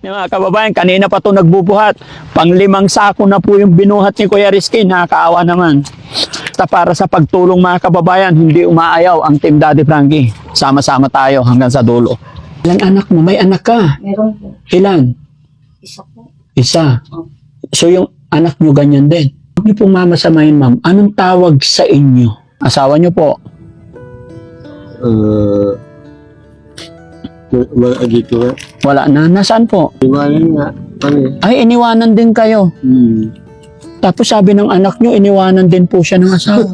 Yung mga kababayan, kanina pa ito nagbubuhat. Panglimang sako na po yung binuhat ni Kuya Rizky. Nakakaawa naman. Ta para sa pagtulong mga kababayan, hindi umaayaw ang Team Daddy Frankie. Sama-sama tayo hanggang sa dulo. Ilan anak mo? May anak ka. Meron po. Ilan? Isa po. Isa. Oh. So yung anak nyo ganyan din. Huwag niyo pong mamasamahin, ma'am. Anong tawag sa inyo? Asawa niyo po? Uh, wala dito nga. Wala na. Nasaan po? Iwanan nga. Kami. Ay, iniwanan din kayo. Hmm. Tapos sabi ng anak nyo, iniwanan din po siya ng asawa.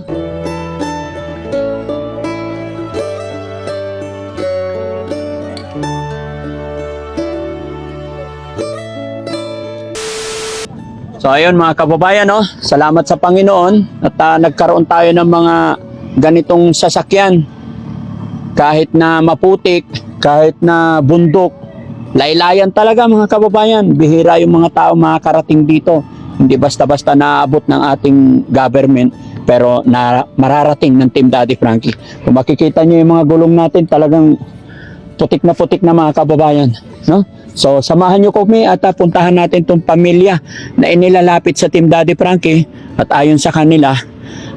So ayun mga kababayan, no? salamat sa Panginoon at ah, nagkaroon tayo ng mga ganitong sasakyan. Kahit na maputik, kahit na bundok, laylayan talaga mga kababayan. Bihira yung mga tao makakarating dito. Hindi basta-basta naabot ng ating government pero na, mararating ng Team Daddy Frankie. Kung makikita nyo yung mga gulong natin, talagang putik na putik na mga kababayan. No? So, samahan nyo kami at ah, puntahan natin itong pamilya na inilalapit sa Team Daddy Frankie at ayon sa kanila,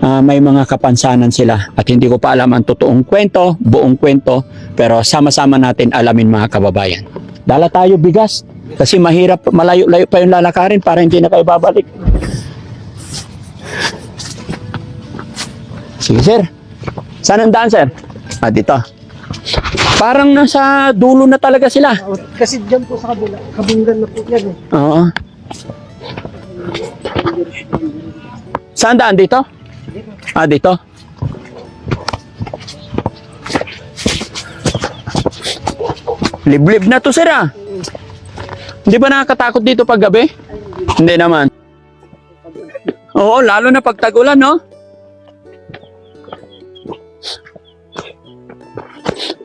ah, may mga kapansanan sila. At hindi ko pa alam ang totoong kwento, buong kwento, pero sama-sama natin alamin mga kababayan. Dala tayo bigas kasi mahirap, malayo-layo pa yung lalakarin para hindi na kayo babalik. Sige sir. Saan ang daan sir? Ah, dito. Parang nasa dulo na talaga sila. Kasi dyan po sa kabila. Kabinggan na po yan eh. Oo. Saan daan dito? Ah, dito. Liblib na to, sir, ah. Hindi ba nakakatakot dito pag gabi? Hindi naman. Oo, lalo na pag tagulan, no?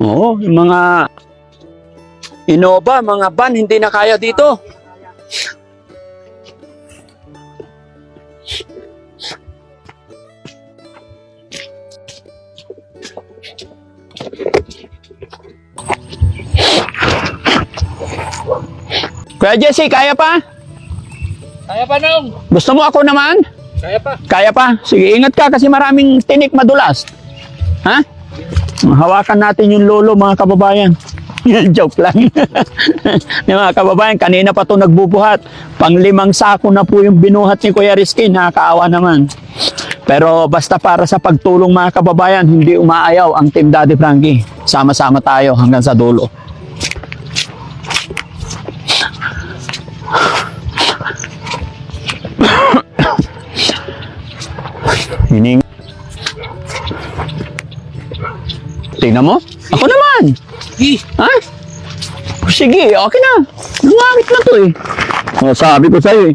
Oo, yung mga Innova, mga van, hindi na kaya dito. Kuya Jesse, kaya pa? Kaya pa nung? Gusto mo ako naman? Kaya pa. Kaya pa? Sige, ingat ka kasi maraming tinik madulas. Ha? Hawakan natin yung lolo mga kababayan. Joke lang. mga kababayan, kanina pa to nagbubuhat. Panglimang sako na po yung binuhat ni Kuya Rizky. Nakakaawa naman. Pero basta para sa pagtulong mga kababayan, hindi umaayaw ang Team Daddy Frankie. Sama-sama tayo hanggang sa dulo. Hining. Tingnan mo. Ako naman. Hi. Ha? Sige, okay na. Lumamit na to eh. O, sabi ko sa'yo eh.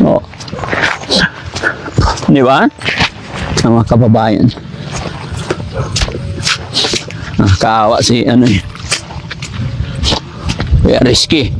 O. Di ba? Ang mga kababayan. Ah, kaawa si ano eh. Kuya Risky.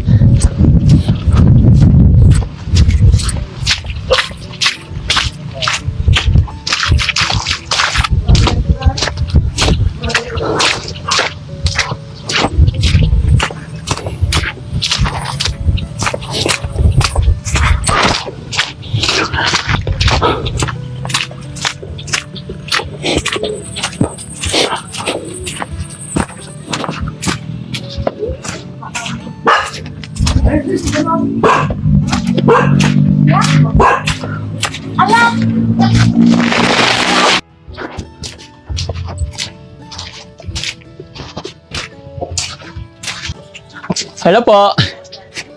Hello po.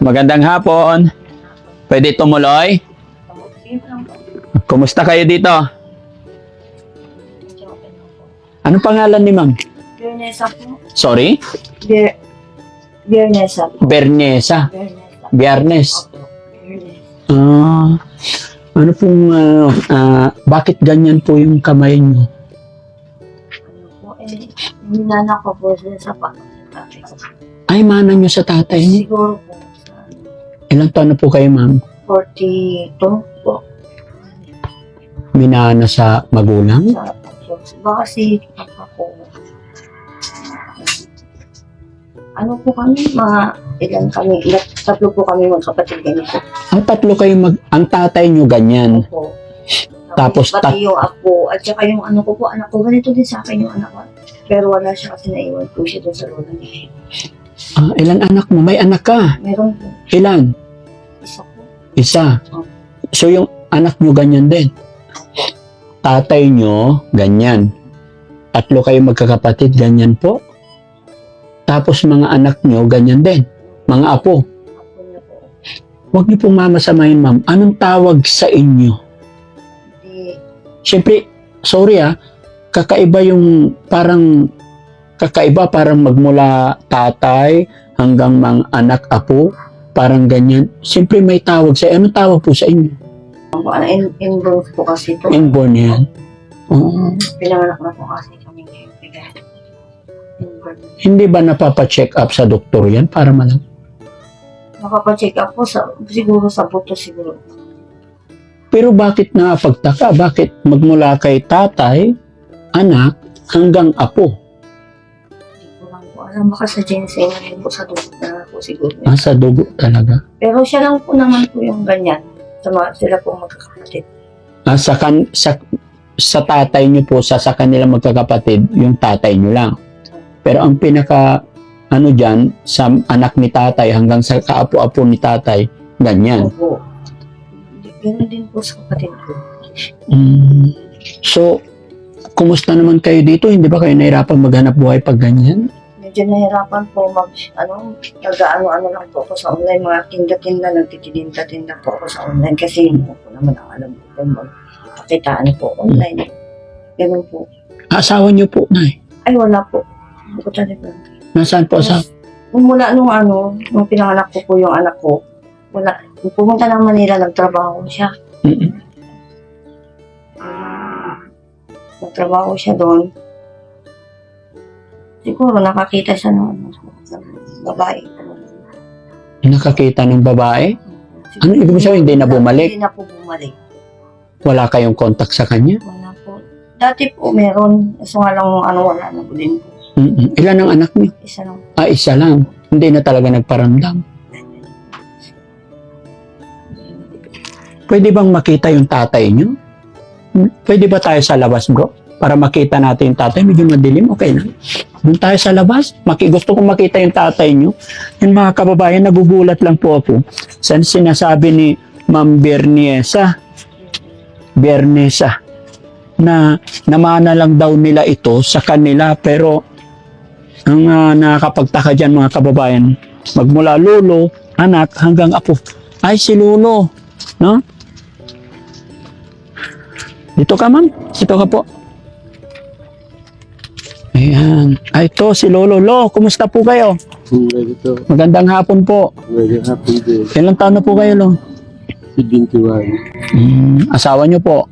Magandang hapon. Pwede tumuloy? Kumusta kayo dito? Anong pangalan ni ma'am? Bernesa po. Sorry? Bier... Bernesa po. Bernesa. Bernesa. Ah, ano pong, ano, ah, bakit ganyan po yung kamay nyo? Ano po eh. Minana ko po sa pa. Ay, mana nyo sa tatay niyo. Siguro po Ilang taon na po kayo, ma'am? 42 po. Minana sa magulang? Sa Baka si Papa ko. Ano po kami, mga ilan kami, ilan, tatlo po kami magkapatid ganito. Ang tatlo kayo mag... Ang tatay nyo ganyan. Opo. Tapos pati yung ako, at saka yung ano ko po, anak ko, ganito din sa akin yung anak ko. Pero wala siya kasi naiwan po siya doon sa lola niya. Ah, ilan anak mo? May anak ka. Meron po, Ilan? isa po. Isa. So yung anak nyo ganyan din. Tatay nyo, ganyan. Tatlo kayo magkakapatid, ganyan po. Tapos mga anak nyo, ganyan din. Mga apo. Huwag niyo pong mamasamahin, ma'am. Anong tawag sa inyo? Di, Siyempre, sorry ah, kakaiba yung parang kakaiba parang magmula tatay hanggang mga anak apo, parang ganyan. Siyempre may tawag sa Anong tawag po sa inyo? ano, in, inborn po kasi ito. Inborn yan. Oo. Pinanganak na po kasi kami ngayon. Inborn. Hindi ba napapacheck up sa doktor yan para malam? Makapacheck up po sa, siguro sa buto siguro. Pero bakit nakapagtaka? Bakit magmula kay tatay, anak, hanggang apo? Alam. Baka sa ginseng na rin po sa dugo na po siguro. Nasa dugo talaga. Pero siya lang po naman po yung ganyan. Sa mga, sila po magkakapatid. Ah, sa, kan, sa, sa tatay niyo po, sa, sa kanila magkakapatid, yung tatay niyo lang. Pero ang pinaka, ano dyan, sa anak ni tatay hanggang sa kaapo-apo ni tatay, ganyan. Opo. Ganun din po sa kapatid ko. Mm. So, kumusta naman kayo dito? Hindi ba kayo nahirapan maghanap buhay pag ganyan? Medyo nahirapan po mag, ano, nag-ano-ano lang po ako sa online, mga tinda-tinda, nagtitinda-tinda po ako sa online kasi yun po naman ang alam ko, magpakitaan po online. Ganun po. Asawa niyo po, Nay. Ay, wala po. Hindi ko talaga. Nasaan po sa... Nung mula nung ano, nung pinanganak ko po yung anak ko, wala. Pumunta ng Manila, nagtrabaho siya. Mm-mm. Nagtrabaho siya doon. Siguro nakakita siya ng ano, ng babae. Nakakita ng babae? Ano ibig sabihin, hindi na bumalik? Hindi na po bumalik. Wala kayong contact sa kanya? Wala po. Dati po meron. So nga lang ano, wala na po din po. Mm-mm. Ilan ang anak niyo? Isa lang. Ah, isa lang. Hindi na talaga nagparamdam. Pwede bang makita yung tatay niyo? Hmm, Pwede ba tayo sa labas, bro? Para makita natin yung tatay. Medyo madilim, okay na. Doon tayo sa labas. Maki gusto kong makita yung tatay niyo. Yung mga kababayan, nagugulat lang po ako. Sa sinasabi ni Ma'am Berniesa, Bernesa, na namana lang daw nila ito sa kanila pero ang uh, nakakapagtaka dyan mga kababayan, magmula lolo, anak, hanggang apo. Ay, si lolo. No? Dito ka, ma'am. Dito ka po. Ayan. Ay, ito si Lolo. Lo, kumusta po kayo? Magandang hapon po. very happy din. Ilang taon na po kayo, Lo? 71. Hmm, asawa niyo po.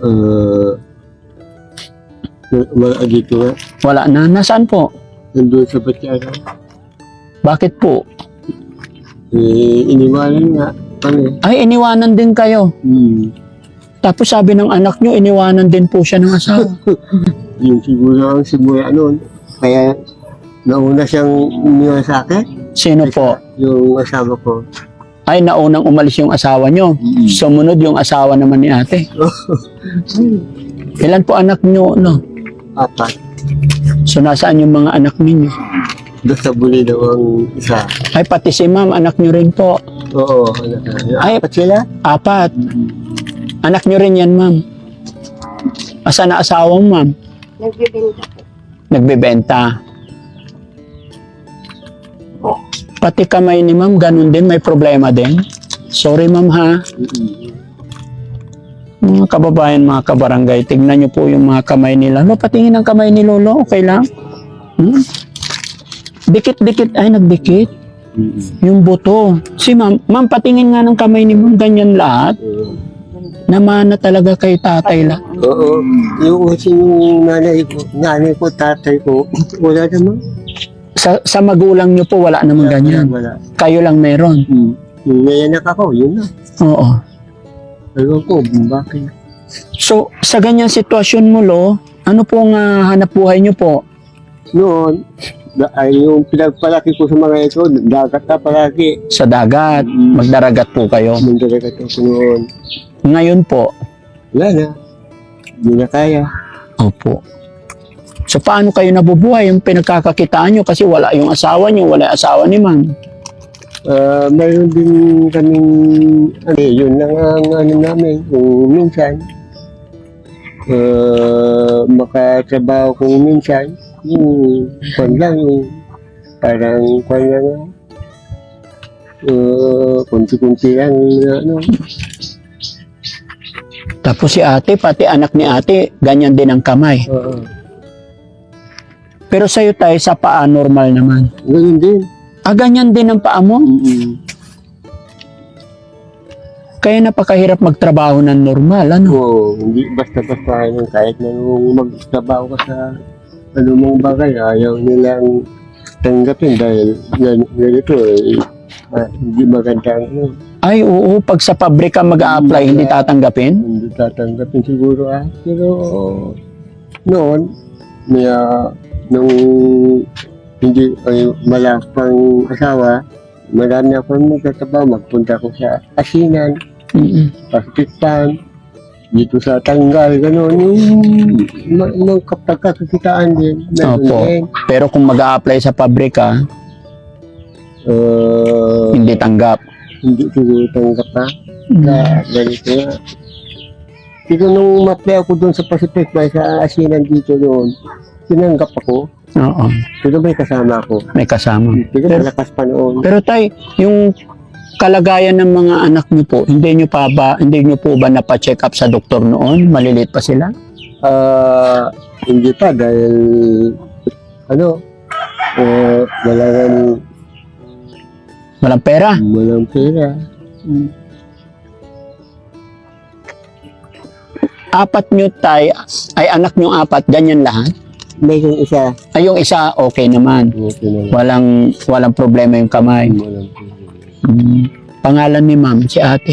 Uh, mga dito nga, Wala na. Nasaan po? nandun sa Batyara. Bakit po? Eh, iniwanan nga kami. Ay, iniwanan din kayo. Hmm. Tapos sabi ng anak niyo, iniwanan din po siya ng asawa. Yung siguro ang simula noon. Kaya, nauna siyang iniwan sa akin. Sino po? Yung asawa ko. Ay, naunang umalis yung asawa niyo. Mm. Sumunod yung asawa naman ni ate. Ilan po anak niyo, no? Apat. So, nasaan yung mga anak ninyo? Doon sa buli daw ang isa. Ay, pati si ma'am, anak niyo rin po. Oo, anak na. Ay, Apat sila? Apat. Anak niyo rin yan, ma'am. Asa na asawang ma'am? Nagbibinta po. Nagbebenta. Pati kamay ni ma'am, ganun din, may problema din. Sorry ma'am ha. Mga kababayan, mga kabarangay, tignan niyo po yung mga kamay nila. No, patingin ang kamay ni Lolo, okay lang? Hmm? Dikit-dikit, ay nagdikit. Yung buto. Si ma'am, ma'am patingin nga ng kamay ni ma'am, ganyan lahat. Namana talaga kay tatay lang. Oo. Yung kasi yung nanay ko, nanay ko, tatay ko, wala naman. Sa, sa magulang niyo po, wala namang ganyan. Wala. Kayo lang meron. Hmm. Nayanak ako, yun na. Oo. Ewan ko, bakit? So, sa ganyang sitwasyon mo, Lo, ano pong ah, hanap buhay niyo po? Noon, da- ay yung pinagpalaki ko sa mga ito, dagat na palagi. Sa dagat, magdaragat po kayo. Mandaragat ako noon. Ngayon po, Wala na. Hindi na kaya. opo. So paano kayo nabubuhay yung pinagkakakitaan nyo kasi wala yung asawa nyo, wala yung asawa ni ma'am. Ah, mayroon din kaming, ano, eh, yun lang ang ano namin, kung minsan, uh, makatrabaho kung minsan, yung, kwan lang, yung, parang, kwan lang, uh, kunti-kunti lang, ano, Tapos si ate, pati anak ni ate, ganyan din ang kamay. oo. Pero sa'yo tayo, sa paa normal naman. ganun din. Ah, ganyan din ang paa mo? Mm-mm. Kaya napakahirap magtrabaho ng normal, ano? Oo, hindi basta-basta ano, kahit na nung magtrabaho ka sa mong bagay, ayaw nilang tanggapin dahil gan- ganito eh, ah, hindi maganda ang ano, Ay, oo, pag sa pabrika mag-a-apply, hindi tatanggapin? hindi tatanggapin siguro ah. Pero noon, may ah, nung hindi ay wala pang asawa, marami akong magtatrabaho, magpunta ko sa asinan, Mm-mm. Pacifican, dito sa Tanggal, gano'n, yung ma- mga kapagkakakitaan din. meron Opo. din. Pero kung mag-a-apply sa pabrika, Uh, hindi tanggap. Hindi siguro tanggap pa. Na ganito nga. Pero nung ma-apply ako doon sa Pacific, may sa asinan dito doon, tinanggap ako, Oo, pero may kasama ako. may kasama. Pero malakas pa noon. Pero tay, yung kalagayan ng mga anak niyo po, hindi niyo pa ba, hindi niyo po ba napa-check up sa doktor noon? Maliliit pa sila? Ah, hindi pa dahil ano, uh, walang, Walang pera? walang pera. Apat niyo tay, ay anak niyo apat, ganyan lahat? May yung isa, Ay, yung isa, okay naman. okay na lang. Walang, walang problema yung kamay. Walang pera. Mm. Pangalan ni ma'am, si ate.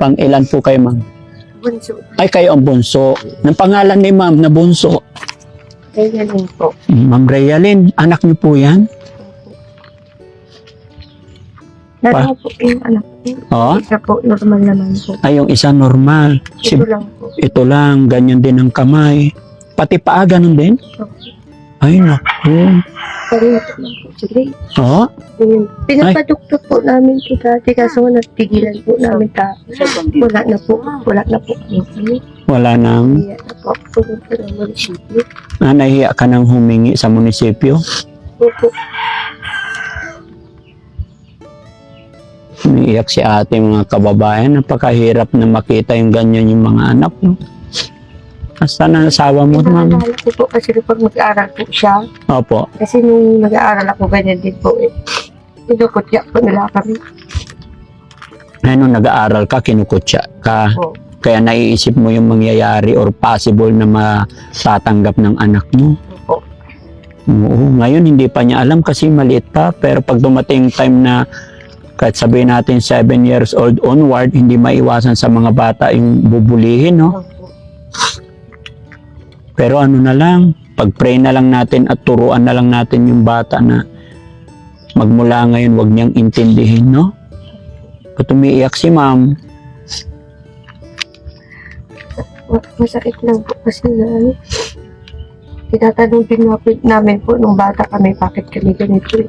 Pang ilan po kayo ma'am? Bunso. Ay, kayo ang bunso. Ng pangalan ni ma'am na bunso. Yun po. Mm, Ma'am Rayalyn, anak niyo po yan? Dalawa po yung anak ko. Oo. Isa po, normal naman po. Ay, yung isa normal. Si, Ito lang po. ito lang, ganyan din ang kamay. Pati paa, ganun din? Ay, naku. Pareho po lang po. Sige. Oo. Yun. Pinapaduktot po namin po dati kaso nga natigilan po namin ta. Wala na po. Wala na po. Wala nang, Kaya na po. Pumunta ng munisipyo. ah, nahiya ka nang humingi sa munisipyo. Opo. Umiiyak si ate mga kababayan. Napakahirap na makita yung ganyan yung mga anak mo. Asa na asawa mo, ma'am? Naalala ko po kasi pag mag-aaral po siya. Opo. Kasi nung nag-aaral ako, ganyan din po eh. Pinukutya po nila kami. Ay, nung nag-aaral ka, kinukutya ka. Po. Kaya naiisip mo yung mangyayari or possible na matatanggap ng anak mo. Opo. Oo, ngayon hindi pa niya alam kasi maliit pa. Pero pag dumating time na kahit sabihin natin 7 years old onward, hindi maiwasan sa mga bata yung bubulihin, no? Pero ano na lang, pag-pray na lang natin at turuan na lang natin yung bata na magmula ngayon wag niyang intindihin, no? Ba't umiiyak si ma'am? Ma- Masakit lang po kasi na ano. Tinatanong din po namin po nung bata kami bakit kami ganito eh.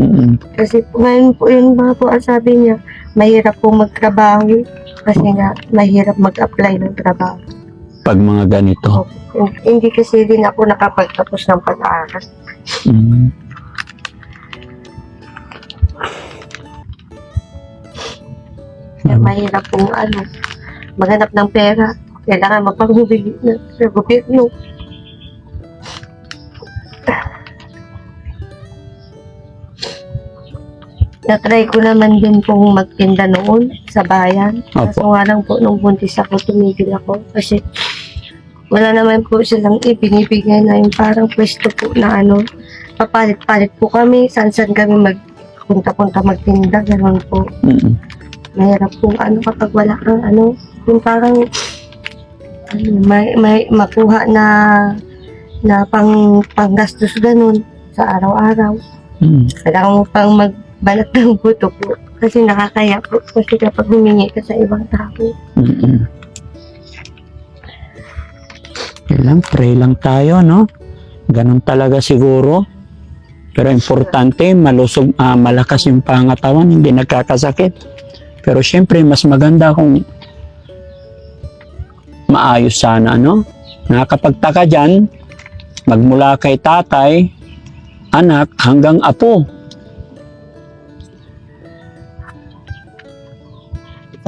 Mm-mm. Kasi po, ngayon po yung mga po ang sabi niya, mahirap po magtrabaho kasi nga mahirap mag-apply ng trabaho. Pag mga ganito. Hin- Hindi kasi din ako nakapagtapos ng pag-aaral. Mm. Kaya mahirap pong ano, maghanap ng pera. Kailangan mapanghubili na sa gobyerno. Na-try ko naman din pong magtinda noon sa bayan. Kaso nga lang po, nung buntis ako, tumigil ako. Kasi wala naman po silang ibinibigay na yung parang pwesto po na ano, papalit-palit po kami, saan-saan kami magpunta-punta magtinda, gano'n po Mm-mm. mahirap kung ano kapag wala kang ano, yung parang ano, may, may makuha na na pang panggastos ganun sa araw-araw. Mm. Kailangan mo pang magbalat ng buto po kasi nakakaya po kasi kapag humingi ka sa ibang tao. Mm-mm. Lang, pray lang tayo, no? Ganun talaga siguro. Pero importante, malusog, ah, malakas yung pangatawan, hindi nagkakasakit. Pero syempre, mas maganda kung maayos sana, no? Nakakapagtaka dyan, magmula kay tatay, anak, hanggang apo.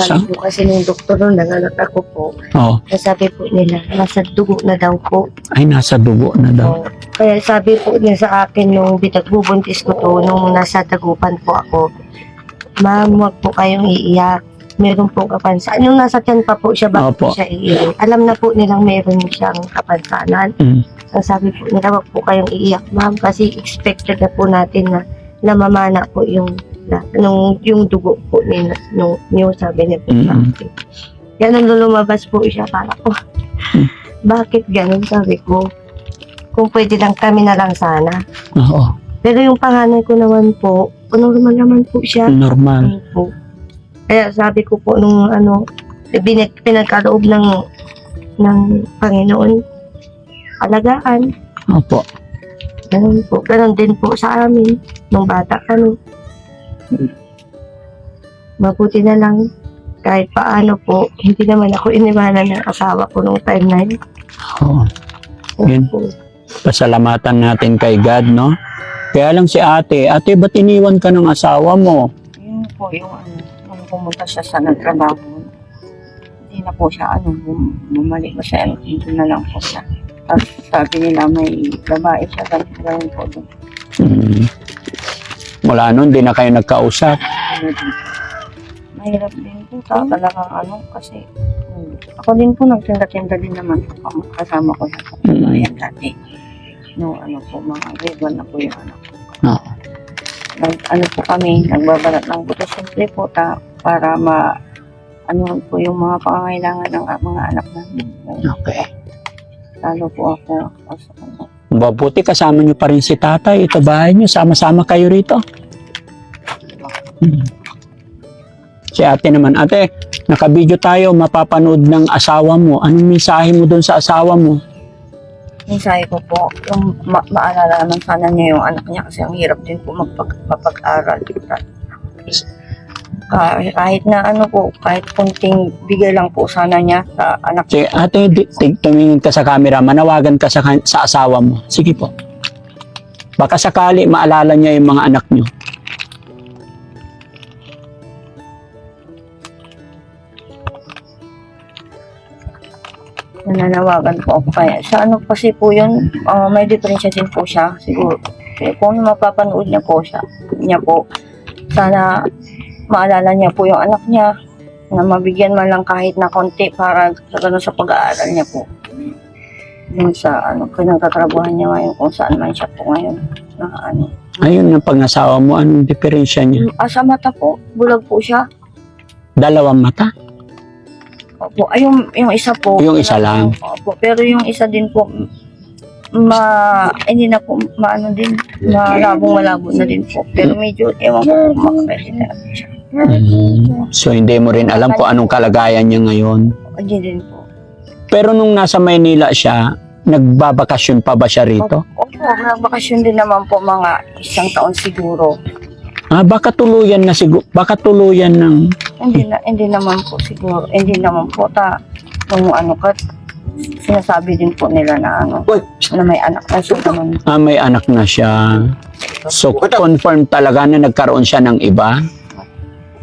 Sabi po kasi ng doktor nung nanganak ako po, Oh, sabi po nila, nasa dugo na daw po. ay nasa dugo na daw. So, kaya sabi po niya sa akin nung bitagbubuntis ko to, nung nasa dagupan po ako, Ma'am, huwag po kayong iiyak. Meron po kapansanan. Nung nasa tiyan pa po siya, Opo. po siya iiyak. Alam na po nilang meron siyang kapansanan. Mm. Ang sabi po nila, huwag po kayong iiyak, ma'am, kasi expected na po natin na namamana po yung na, nung, yung dugo po ni nung, yung sabi niya po sa akin. Kaya nung lumabas po siya, para ko, Mm. bakit ganun, sabi ko. Kung pwede lang kami na lang sana. Oo, Pero yung panganay ko naman po, normal naman po siya. normal. Ano po. Kaya sabi ko po nung ano, binig, pinagkaloob ng ng Panginoon, alagaan. Opo. Ganun po. Ganun din po sa amin nung bata kami. Mabuti na lang kahit paano po, hindi naman ako iniwanan ng asawa ko nung time na yun. Oo. Yun. Pasalamatan natin kay God, no? Kaya lang si ate, ate, ba't iniwan ka ng asawa mo? Yun po yung ano, nung pumunta siya sa nagtrabaho. Hindi na po siya ano, bum- bumalik ba siya, hindi na lang po siya. Tapos sabi nila may babae siya, ganun, ganun po doon. Hmm. Mula noon, di na kayo nagkausap. Mahirap din po ta, talagang ano, kasi hmm, ako din po nagtinda-tinda din naman po kam- kasama ko sa bayan dati. No, ano po, mga grade 1 na po yung anak ko. Oo. Nag, ano po kami, nagbabalat ng buto simple po ta, para ma, ano po yung mga pangangailangan ng a- mga anak namin. Okay. Lalo po ako, Mabuti kasama niyo pa rin si tatay. Ito bahay niyo, sama-sama kayo rito. Si ate naman, ate, nakabidyo tayo, mapapanood ng asawa mo. Anong mensahe mo doon sa asawa mo? Minsahe ko po, yung ma- maalala naman sana niya yung anak niya kasi ang hirap din po magpag mapag-aral. Kahit, kahit na ano po, kahit kunting bigay lang po sana niya sa anak Si ate, di, tumingin ka sa camera, manawagan ka sa, kan- sa asawa mo. Sige po. Baka sakali maalala niya yung mga anak niyo. Nananawagan po ako. Kaya sa ano kasi po yun ah, may diferensya din po siya siguro. Eh, kung mapapanood niya po siya niya po sana maalala niya po yung anak niya na mabigyan man lang kahit na konti para sa ganun sa pag-aaral niya po. Yung sa ano pinagtatrabuhan niya ngayon kung saan man siya po ngayon. Na ano. Ayun ang pangasawa mo, anong diferensya niya? ah, sa mata po bulag po siya. Dalawang mata? Opo, ay yung, yung isa po. Yung isa lang. Opo, pero yung isa din po, ma, hindi na po, maano din, malabong malabo na din po. Pero medyo, ewan ko kung makapesiterapi siya. Mm. So hindi mo rin alam kung anong kalagayan niya ngayon. Hindi din po. Pero nung nasa Maynila siya, nagbabakasyon pa ba siya rito? Opo, nagbakasyon din naman po mga isang taon siguro. Ah, baka tuluyan na siguro, baka tuluyan ng Hindi na, hindi naman po siguro, hindi naman po ta, nung ano ka, sinasabi din po nila na ano, na may anak na siya naman. ah, may anak na siya. So confirm talaga na nagkaroon siya ng iba.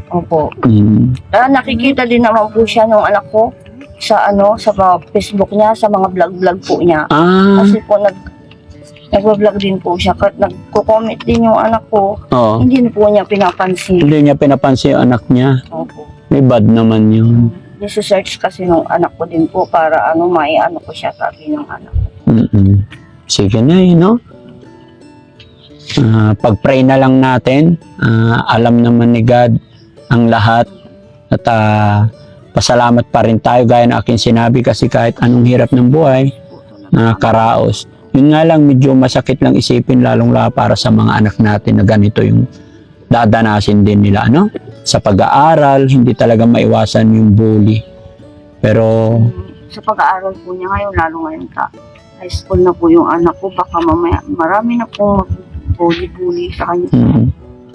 Opo. Mm. Ah, nakikita din naman po siya nung anak ko sa ano, sa mga Facebook niya, sa mga vlog-vlog po niya. Ah, Kasi po nag nagwa-vlog din po siya. Kat nagko-comment din yung anak ko. oh. Hindi na po niya pinapansin. Hindi niya pinapansin yung anak niya. Opo. May bad naman yun. Nisi-search kasi nung anak ko din po para ano, may ano ko siya sabi ng anak ko. Mm-mm. Sige na eh, no? Ah, pag-pray na lang natin. Ah, alam naman ni God ang lahat. At ah, pasalamat pa rin tayo gaya ng aking sinabi kasi kahit anong hirap ng buhay, nakakaraos. Yun nga lang, medyo masakit lang isipin lalong la para sa mga anak natin na ganito yung dadanasin din nila, ano? Sa pag-aaral, hindi talaga maiwasan yung bully. Pero, Sa pag-aaral po niya ngayon, lalo ngayon sa high school na po yung anak ko, baka mamaya marami na po mag-bully-bully sa kanya. mm,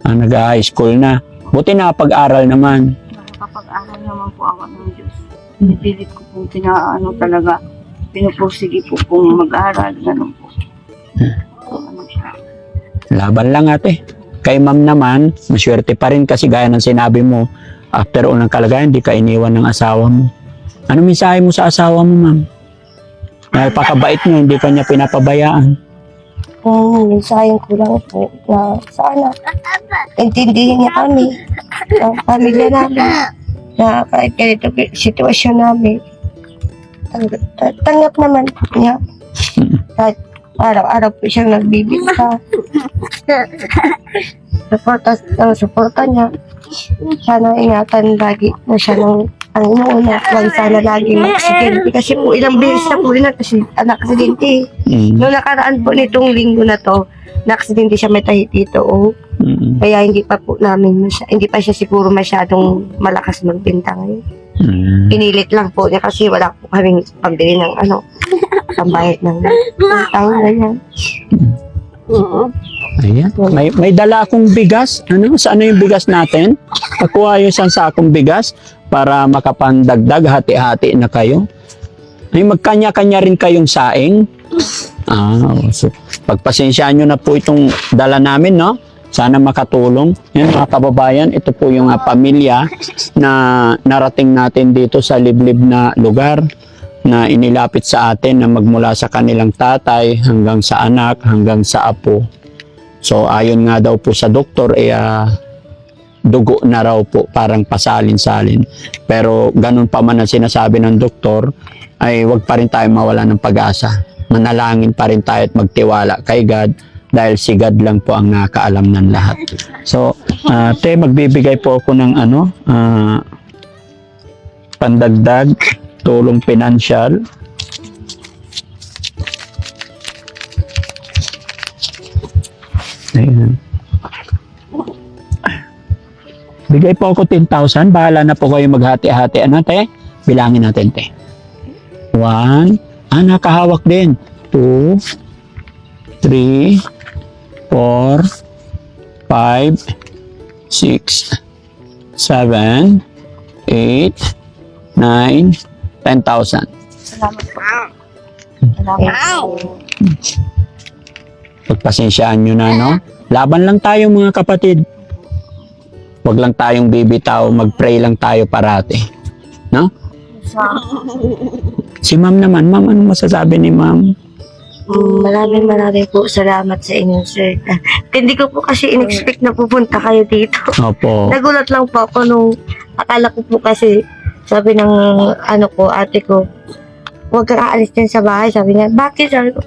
ah, nag-high school na. Buti na pag-aral naman. Nakakapag-aral naman po ako ng Diyos. Pinipilit ko pong pinaano talaga, pinupursige po pong mag-aral, ganun po. Ano. Laban lang ate. Kay ma'am naman, maswerte pa rin kasi gaya ng sinabi mo, after all ng kalagayan, hindi ka iniwan ng asawa mo. Ano mensahe mo sa asawa mo, ma'am? Dahil pakabait niyo, hindi ka niya pinapabayaan. Kung minsan ko lang po na sana intindihin niya kami, ang pamilya namin, na kahit ganito sitwasyon namin, tanggap, ta- tanggap naman po niya. Kahit araw-araw po siyang nagbibigta. Suporta, ang suporta niya. Sana ingatan lagi na siya ng ang inuuna. Huwag sana lagi mag-aksidente. Kasi po ilang beses na po rin na kasi anak-aksidente. Mm, Noong nakaraan po nitong linggo na to, na-aksidente siya may tahi dito. Oh. mm, Kaya hindi pa po namin, masya, hindi pa siya siguro masyadong malakas magbenta ngayon. Mm. Pinilit lang po niya kasi wala po kaming pambili ng ano, pambayad ng utang ganyan. Ayan. May, may dala akong bigas. Ano? Sa ano yung bigas natin? Pakuha yung isang sakong bigas para makapandagdag, hati-hati na kayo. Ay, magkanya-kanya rin kayong saing. Ah, so, pagpasensyaan nyo na po itong dala namin, no? Sana makatulong. Yan, mga kababayan, ito po yung ah, pamilya na narating natin dito sa liblib na lugar na inilapit sa atin na magmula sa kanilang tatay hanggang sa anak, hanggang sa apo. So ayon nga daw po sa doktor, eh, ah, dugo na raw po, parang pasalin-salin. Pero ganun pa man ang sinasabi ng doktor, ay wag pa rin tayo mawala ng pag-asa. Manalangin pa rin tayo at magtiwala kay God dahil si God lang po ang nakaalam ng lahat. So, ah, te, magbibigay po ako ng ano, ah, pandagdag, tulong pinansyal. Ayan. Bigay po ako 10,000. Bahala na po kayo maghati-hati. Ano, te? Bilangin natin, te. One. Ah, nakahawak din. Two. Three. Four. Five. Six. Seven. Eight. Nine. 10,000. Salamat po. Salamat po. Pagpasensyaan nyo na, no? Laban lang tayo, mga kapatid. Huwag lang tayong bibitaw. Mag-pray lang tayo parati. No? Si ma'am naman. Ma'am, ano masasabi ni ma'am? Mm, Maraming maraming po salamat sa inyo, sir. Hindi ko po kasi in-expect na pupunta kayo dito. Opo. Nagulat lang po ako nung akala ko po kasi sabi ng ano ko, ate ko, huwag kang aalis din sa bahay. Sabi niya, bakit? Sabi ko,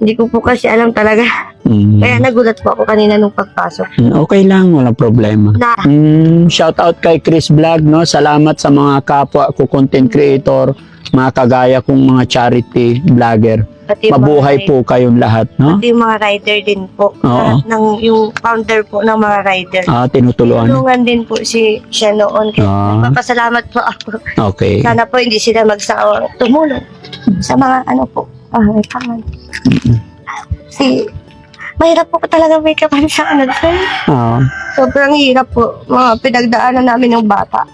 hindi ko po kasi alam talaga. Mm. Kaya nagulat po ako kanina nung pagpasok. Mm, Okay lang, walang problema. Na, Mm, shout out kay Chris Vlog, no? Salamat sa mga kapwa ko content creator, mga kagaya kong mga charity vlogger. pati Mabuhay mga, po kayong lahat, no? Pati yung mga rider din po. Oo. Ng, yung founder po ng mga rider. Ah, tinutuluan. Tulungan din po si siya noon. Kaya Ah. nagpapasalamat po ako. Okay. Sana po hindi sila magsawang tumulong sa mga ano po, pangangailangan. Si, mahirap po talaga may kapansanan. sir. Ah, Sobrang hirap po. Mga pinagdaanan namin ng bata.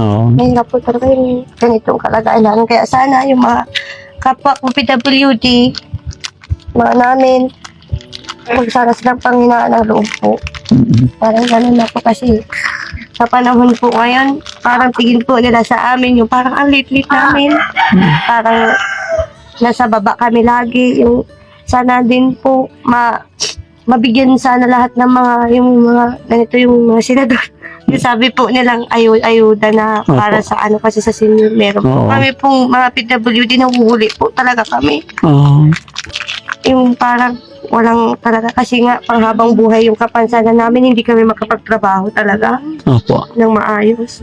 Oo. Mahirap po talaga yung ganitong kalagayan namin. Kaya sana yung mga kapwa ko PWD, mga namin, kung sana silang panghinaan ng loob po. Mm, Parang ganun na po kasi sa panahon po ngayon, parang tingin po nila sa amin yung parang ang lit-lit namin. Parang nasa baba kami lagi. Yung sana din po ma mabigyan sana lahat ng mga yung mga ganito yung mga senador. Yung sabi po nilang ayu ayuda na Opo. para sa ano kasi sa senior meron po. Oo. Kami pong mga PWD nahuhuli po talaga kami. Oo. Yung parang walang talaga kasi nga panghabang buhay yung kapansanan namin hindi kami makapagtrabaho talaga Opo. ng maayos.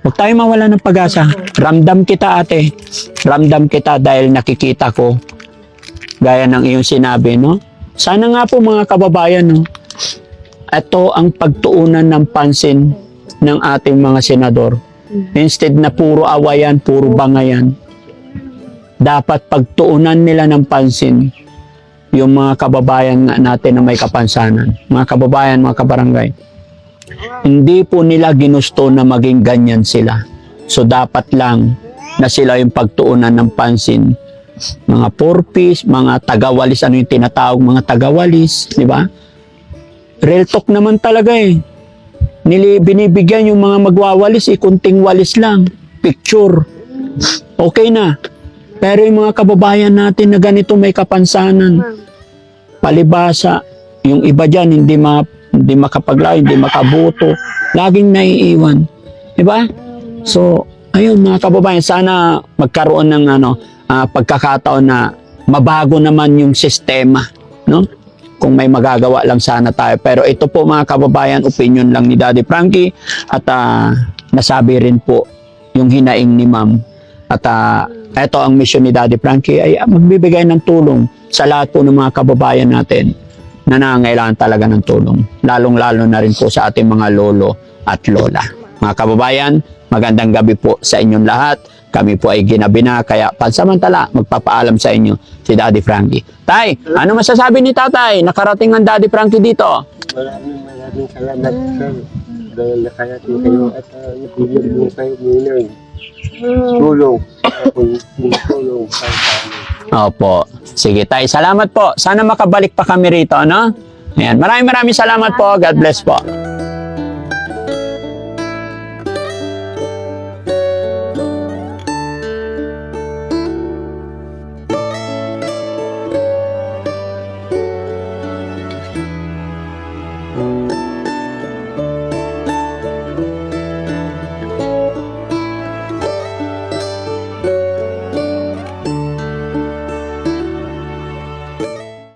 Huwag tayo mawala ng pag-asa. Ramdam kita ate. Ramdam kita dahil nakikita ko Gaya ng iyong sinabi, no? Sana nga po mga kababayan, no? Ito ang pagtuunan ng pansin ng ating mga senador. Instead na puro awayan, puro bangayan, dapat pagtuunan nila ng pansin yung mga kababayan natin na may kapansanan. Mga kababayan, mga kabarangay. Hindi po nila ginusto na maging ganyan sila. So dapat lang na sila yung pagtuunan ng pansin. Mga purpose, mga tagawalis, ano yung tinatawag mga tagawalis, di ba? Real talk naman talaga eh. Nili, binibigyan yung mga magwawalis eh, walis lang. Picture. Okay na. Pero yung mga kababayan natin na ganito may kapansanan, palibasa, yung iba dyan hindi, ma, hindi makapaglayo, hindi makabuto, laging naiiwan. Di ba? So, ayun mga kababayan, sana magkaroon ng ano, ah, pagkakataon na mabago naman yung sistema, no? Kung may magagawa lang sana tayo. Pero ito po mga kababayan, opinion lang ni Daddy Frankie at ah, nasabi rin po yung hinaing ni Ma'am. At ah, ito ang mission ni Daddy Frankie ay ah, magbibigay ng tulong sa lahat po ng mga kababayan natin na nangangailangan talaga ng tulong. Lalong-lalo na rin po sa ating mga lolo at lola. Mga kababayan, magandang gabi po sa inyong lahat. Kami po ay ginabi na, kaya pansamantala, magpapaalam sa inyo si Daddy Frankie. Tay, ano masasabi ni tatay? Nakarating ang Daddy Frankie dito. Maraming maraming salamat sir. Dahil nakarating kayo at uh, nabigyan mo kayo ng tulong. Tulong sa amin. Opo. Sige tay, salamat po. Sana makabalik pa kami rito, no? Ayan. Maraming maraming salamat po. God bless po.